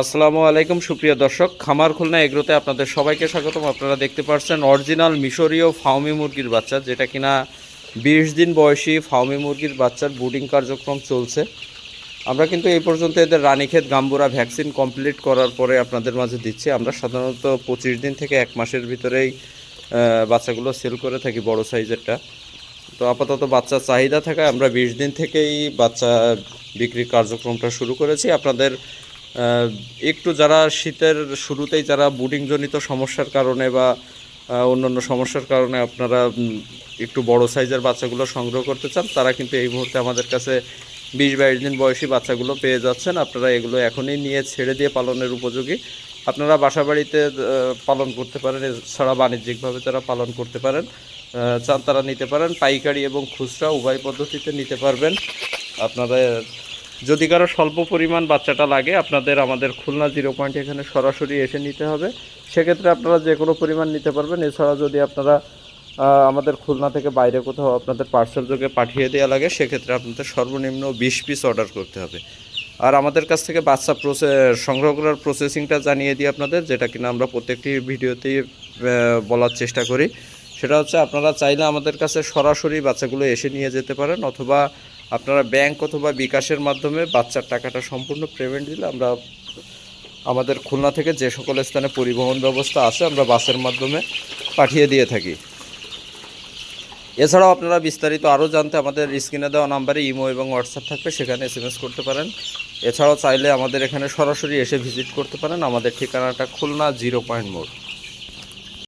আসসালামু আলাইকুম, সুপ্রিয় দর্শক। খামার খুলনা এগ্রোতে আপনাদের সবাইকে স্বাগতম। আপনারা দেখতে পাচ্ছেন অরিজিনাল মিশরীয় ফাউমি মুরগির বাচ্চা, যেটা কিনা বিশ দিন বয়সী ফাউমি মুরগির বাচ্চার বুডিং কার্যক্রম চলছে। আমরা কিন্তু এই পর্যন্ত এদের রানীক্ষেত গাম্বুরা ভ্যাকসিন কমপ্লিট করার পরে আপনাদের মাঝে দিচ্ছি। আমরা সাধারণত পঁচিশ দিন থেকে এক মাসের ভিতরেই বাচ্চাগুলো সেল করে থাকি বড় সাইজেরটা। তো আপাতত বাচ্চার চাহিদা থাকায় আমরা বিশ দিন থেকেই বাচ্চা বিক্রির কার্যক্রমটা শুরু করেছি। আপনাদের একটু যারা শীতের শুরুতেই যারা বুডিংজনিত সমস্যার কারণে বা অন্যান্য সমস্যার কারণে আপনারা একটু বড় সাইজের বাচ্চাগুলো সংগ্রহ করতে চান, তারা কিন্তু এই মুহূর্তে আমাদের কাছে বিশ বাইশ দিন বয়সী বাচ্চাগুলো পেয়ে যাচ্ছেন। আপনারা এগুলো এখনই নিয়ে ছেড়ে দিয়ে পালনের উপযোগী। আপনারা বাসা বাড়িতে পালন করতে পারেন, এছাড়া বাণিজ্যিকভাবে তারা পালন করতে পারেন চান তারা নিতে পারেন। পাইকারি এবং খুচরা উভয় পদ্ধতিতে নিতে পারবেন। আপনারা যদি কারও স্বল্প পরিমাণ বাচ্চাটা লাগে, আপনাদের আমাদের খুলনা জিরো পয়েন্ট এখানে সরাসরি এসে নিতে হবে। সেক্ষেত্রে আপনারা যে কোনো পরিমাণ নিতে পারবেন। এছাড়া যদি আপনারা আমাদের খুলনা থেকে বাইরে কোথাও আপনাদের পার্সেল যোগে পাঠিয়ে দেওয়া লাগে, সেক্ষেত্রে আপনাদের সর্বনিম্ন বিশ পিস অর্ডার করতে হবে। আর আমাদের কাছ থেকে বাচ্চা প্রসে সংগ্রহ করার প্রসেসিংটা জানিয়ে দিই আপনাদের, যেটা কিনা আমরা প্রত্যেকটি ভিডিওতেই বলার চেষ্টা করি। সেটা হচ্ছে আপনারা চাইলে আমাদের কাছে সরাসরি বাচ্চাগুলো এসে নিয়ে যেতে পারেন, অথবা আপনারা ব্যাংক অথবা বিকাশের মাধ্যমে বাচ্চার টাকাটা সম্পূর্ণ পেমেন্ট দিলে আমরা আমাদের খুলনা থেকে যে সকল স্থানে পরিবহন ব্যবস্থা আছে আমরা বাসের মাধ্যমে পাঠিয়ে দিয়ে থাকি। এছাড়াও আপনারা বিস্তারিত আরও জানতে আমাদের স্ক্রিনে দেওয়া নাম্বারে ইমো এবং হোয়াটসঅ্যাপ থাকবে, সেখানে এস করতে পারেন। এছাড়াও চাইলে আমাদের এখানে সরাসরি এসে ভিজিট করতে পারেন। আমাদের ঠিকানাটা খুলনা জিরো পয়েন্ট মোড়।